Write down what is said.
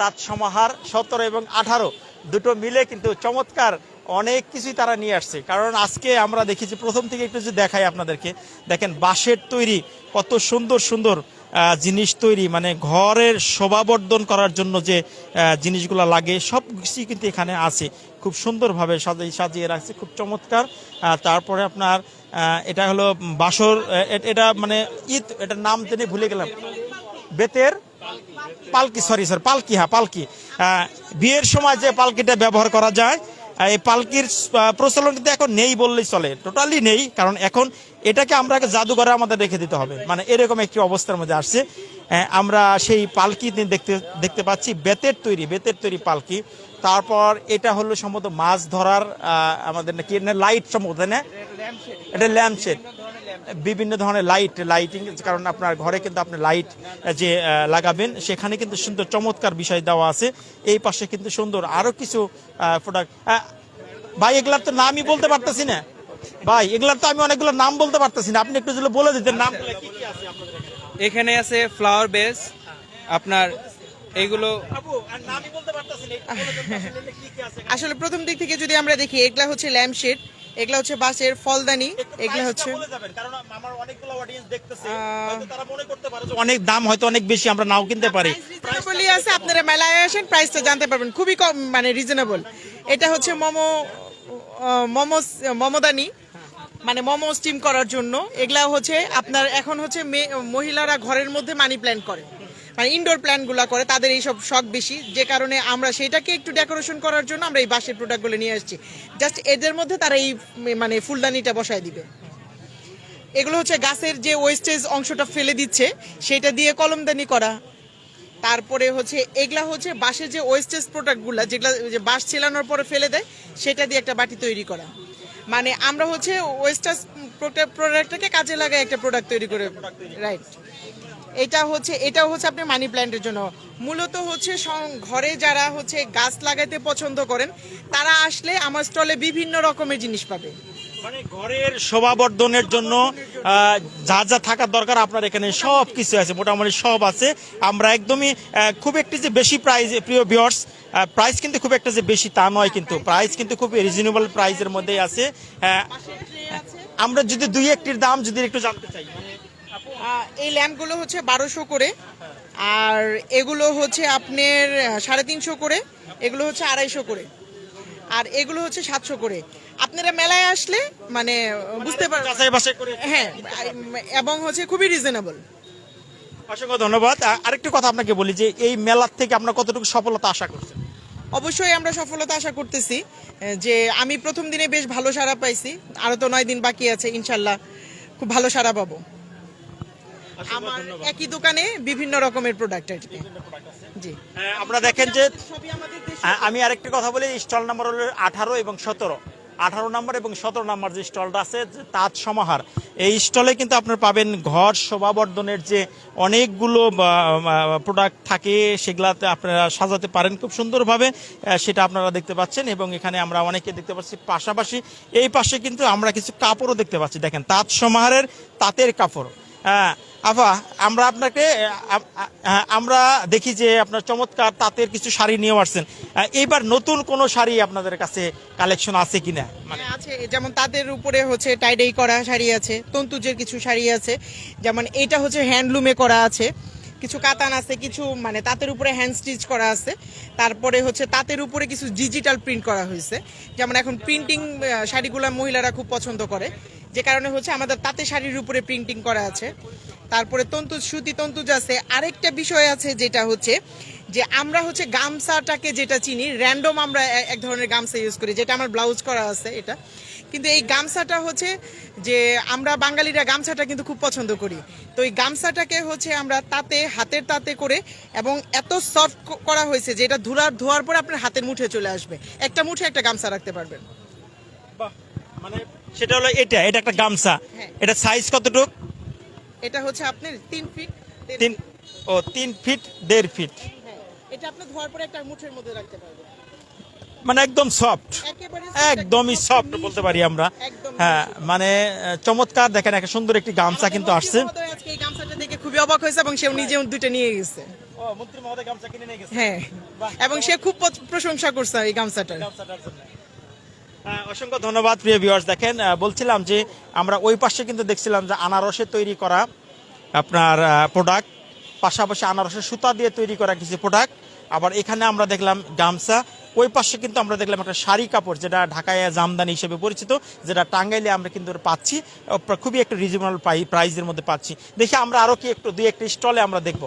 তাঁত সমাহার সতেরো এবং আঠারো দুটো মিলে কিন্তু চমৎকার অনেক কিছুই তারা নিয়ে আসছে। কারণ আজকে আমরা দেখেছি, প্রথম থেকে একটু যদি দেখাই আপনাদেরকে, দেখেন বাঁশের তৈরি, কত সুন্দর সুন্দর জিনিস তৈরি মানে ঘরের শোভাবর্ধন করার জন্য যে জিনিসগুলো লাগে, সব কিছুই কিন্তু এখানে আছে। খুব সুন্দরভাবে সাজিয়ে সাজিয়ে রাখছে, খুব চমৎকার। তারপরে আপনার এটা হলো বাসর এটা মানে ঈদ, এটার নাম জেনে ভুলে গেলাম। বেতের পালকি সরি স্যার পালকি হ্যাঁ পালকি। বিয়ের সময় যে পালকিটা ব্যবহার করা যায় এই পালকির প্রচলন কিন্তু এখন নেই বললেই চলে টোটালি নেই, কারণ এখন এটাকে আমরা জাদুঘরে আমাদের রেখে দিতে হবে। মানে এরকম একটি অবস্থার মধ্যে আসছে। আমরা সেই পালকি দেখতে দেখতে পাচ্ছি, বেতের তৈরি বেতের তৈরি পালকি। তারপর এটা হলো সম্ভবত মাছ ধরার আমাদের নাকি লাইট সম্ভবত না? এটা ল্যাম্পশেড বিভিন্ন ধরনের লাইট লাইটিং কারণ আপনার ঘরে কিন্তু আপনি লাইট যে লাগাবেন সেখানে কিন্তু সুন্দর চমৎকার বিষয় দেওয়া আছে এই পাশে কিন্তু সুন্দর আরও কিছু প্রোডাক্ট ভাই এগুলার তো নামই বলতে পারতেছি না ভাই এগুলার তো আমি অনেকগুলো নাম বলতে পারতেছি না আপনি একটু যদি বলে দিতেন নাম এখানে? আছে ফ্লাওয়ার বেস আপনার এইগুলো? আসলে প্রথম দিক থেকে যদি আমরা দেখি এগুলা হচ্ছে ল্যাম্পশেড এগুলা হচ্ছে বাঁশের ফলদানি এগুলা হচ্ছে অনেক দাম হয়তো অনেক বেশি আমরা নাও কিনতে পারি। আছে আপনারা মেলায় আসেন প্রাইসটা জানতে পারবেন খুবই কম মানে রিজনেবল এটা হচ্ছে মোমো মোমো মোমোদানি মানে মোমো স্টিম করার জন্য। এগুলা হচ্ছে আপনার এখন হচ্ছে মহিলারা ঘরের মধ্যে মানি প্ল্যান করে। মানে ইনডোর প্ল্যানগুলো করে, তাদের এইসব শখ বেশি। যে কারণে আমরা সেটাকে একটু ডেকোরেশন করার জন্য আমরা এই বাঁশের প্রোডাক্টগুলো নিয়ে আসছি। জাস্ট এদের মধ্যে তারা এই মানে ফুলদানিটা বসায় দিবে। এগুলো হচ্ছে গাছের যে ওয়েস্টেজ অংশটা ফেলে দিচ্ছে, সেটা দিয়ে কলমদানি করা। তারপরে হচ্ছে, এগুলা হচ্ছে বাঁশের যে ওয়েস্টেজ প্রোডাক্টগুলো যেগুলো যে বাঁশ ছেলানোর পরে ফেলে দেয়, সেটা দিয়ে একটা বাটি তৈরি করা। মানে আমরা হচ্ছে ওয়েস্টেজ প্রোডাক্টটাকে কাজে লাগায় একটা প্রোডাক্ট তৈরি করে রাইট এটা হচ্ছে এটা হচ্ছে আপনি মানি প্ল্যান্টের জন্য। মূলত হচ্ছে ঘরে যারা হচ্ছে গাছ লাগাতে পছন্দ করেন, তারা আসলে আমার স্টলে বিভিন্ন রকমের জিনিস পাবে। মানে ঘরের শোভাবর্ধনের জন্য যা যা থাকার দরকার আপনার এখানে সব কিছু আছে, মোটামুটি সব আছে। আমরা একদমই খুব একটি যে বেশি প্রাইস প্রিয় ভিউয়ার্স প্রাইস কিন্তু খুব একটা যে বেশি তা নয় কিন্তু। প্রাইস কিন্তু খুব রিজনেবল প্রাইসের মধ্যেই আছে। আমরা যদি দুই একটির দাম যদি একটু জানতে চাই। এই ল্যাম্পগুলো হচ্ছে বারোশো করে। আর এগুলো হচ্ছে আপনার সাড়ে তিনশো করে এগুলো হচ্ছে আড়াইশো করে। আর এগুলো হচ্ছে সাতশো করে। আপনারা মেলায় আসলে মানে বুঝতে পারবেন হ্যাঁ এবং হচ্ছে খুবই রিজনেবল অসংখ্য ধন্যবাদ। আরেকটি কথা আপনাকে বলি যে এই মেলার থেকে আপনার কতটুকু সফলতা আশা করছেন? অবশ্যই আমরা সফলতা আশা করতেছি যে আমি প্রথম দিনে বেশ ভালো সাড়া পাইছি। আরও তো নয় দিন বাকি আছে ইনশাল্লাহ খুব ভালো সাড়া পাবো। আমার একই দোকানে বিভিন্ন রকমের প্রোডাক্ট কি জি। আহ, আপনারা দেখেন যে আ- আমি আরেকটি কথা বলি স্টল নাম্বার হলো আঠারো এবং সতেরো। আঠারো নাম্বার এবং সতেরো নাম্বার যে স্টলটা আছে তাঁত সমাহার এই স্টলে কিন্তু আপনার পাবেন ঘর শোভাবর্ধনের যে অনেকগুলো প্রোডাক্ট থাকে সেগুলাতে আপনারা সাজাতে পারেন খুব সুন্দরভাবে সেটা আপনারা দেখতে পাচ্ছেন এবং এখানে আমরা অনেকে দেখতে পাচ্ছি পাশাপাশি এই পাশে কিন্তু আমরা কিছু কাপড়ও দেখতে পাচ্ছি। দেখেন তাঁত সমাহারের তাঁতের কাপড়। হ্যাঁ আফা আমরা আপনাকে আ- আমরা দেখি যে আপনার চমৎকার তাঁতের কিছু শাড়ি নিয়ে আসছেন। এইবার নতুন কোনো শাড়ি আপনাদের কাছে কালেকশন আছে কিনা? মানে হ্যাঁ, আছে। যেমন তাদের উপরে হচ্ছে টাইডাই করা শাড়ি আছে তন্তুজের কিছু শাড়ি আছে। যেমন এটা হচ্ছে হ্যান্ডলুমে করা আছে। কিছু কাতান আছে কিছু মানে তাঁতের উপরে হ্যান্ড স্টিচ করা আছে। তারপরে হচ্ছে তাঁতের উপরে কিছু ডিজিটাল প্রিন্ট করা হয়েছে। যেমন এখন প্রিন্টিং শাড়িগুলো মহিলারা খুব পছন্দ করে। যে কারণে হচ্ছে আমাদের তাঁতে শাড়ির উপরে প্রিন্টিং করা আছে। তারপরে তন্তু সুতি তন্তুজ আছে, আরেকটা বিষয় আছে যেটা হচ্ছে যে আমরা হচ্ছে গামছাটাকে যেটা চিনি র্যান্ডম আমরা এক ধরনের গামছা ইউজ করি, যেটা আমার ব্লাউজ করা আছে এটা। কিন্তু এই গামছাটা হচ্ছে যে আমরা বাঙালিরা গামছাটা কিন্তু খুব পছন্দ করি। তো এই গামছাটাকে হচ্ছে আমরা তাতে, হাতের তাতে করে এবং এত সফট করা হয়েছে যে এটা ধুলার, ধোয়ার পর আপনার হাতের মুঠে চলে আসবে। একটা মুঠে একটা গামছা রাখতে পারবেন। মানে সেটা হলো এটা এটা একটা গামছা। হ্যাঁ। এটা সাইজ কতটুক? এটা হচ্ছে আপনার তিন ফিট তিন ও তিন ফিট দেড় ফিট হ্যাঁ এটা আপনি ধোয়ার পরে একটা মুঠের মধ্যে রাখতে পারবেন। মানে একদম সফট একদমই সফট বলতে পারি আমরা। হ্যাঁ মানে চমৎকার। দেখেন একটা সুন্দর একটি গামছা কিন্তু আসছে। এই গামছাটা দেখে খুবই অবাক হয়েছে এবং সেও নিজেও দুইটা নিয়ে গেছে। মন্ত্রী মহোদয় গামছা কিনে নিয়ে গেছে। হ্যাঁ এবং সে খুব প্রশংসা করছে এই গামছাটার। গামছাটার জন্য। অসংখ্য ধন্যবাদ, প্রিয় ভিউয়ার্স দেখেন বলছিলাম যে আমরা ওই পাশে কিন্তু দেখছিলাম যে আনারসে তৈরি করা আপনার প্রোডাক্ট পাশাপাশি আনারসের সুতা দিয়ে তৈরি করা কিছু প্রোডাক্ট আবার এখানে আমরা দেখলাম গামছা। ওই পাশে কিন্তু আমরা দেখলাম একটা শাড়ি কাপড়, যেটা ঢাকায় জামদানি হিসেবে পরিচিত, যেটা টাঙ্গাইলে আমরা কিন্তু পাচ্ছি। খুবই একটা রিজনেবল প্রাইজের মধ্যে পাচ্ছি। দেখি আমরা আরও কি একটু, দুই একটা স্টলে আমরা দেখব।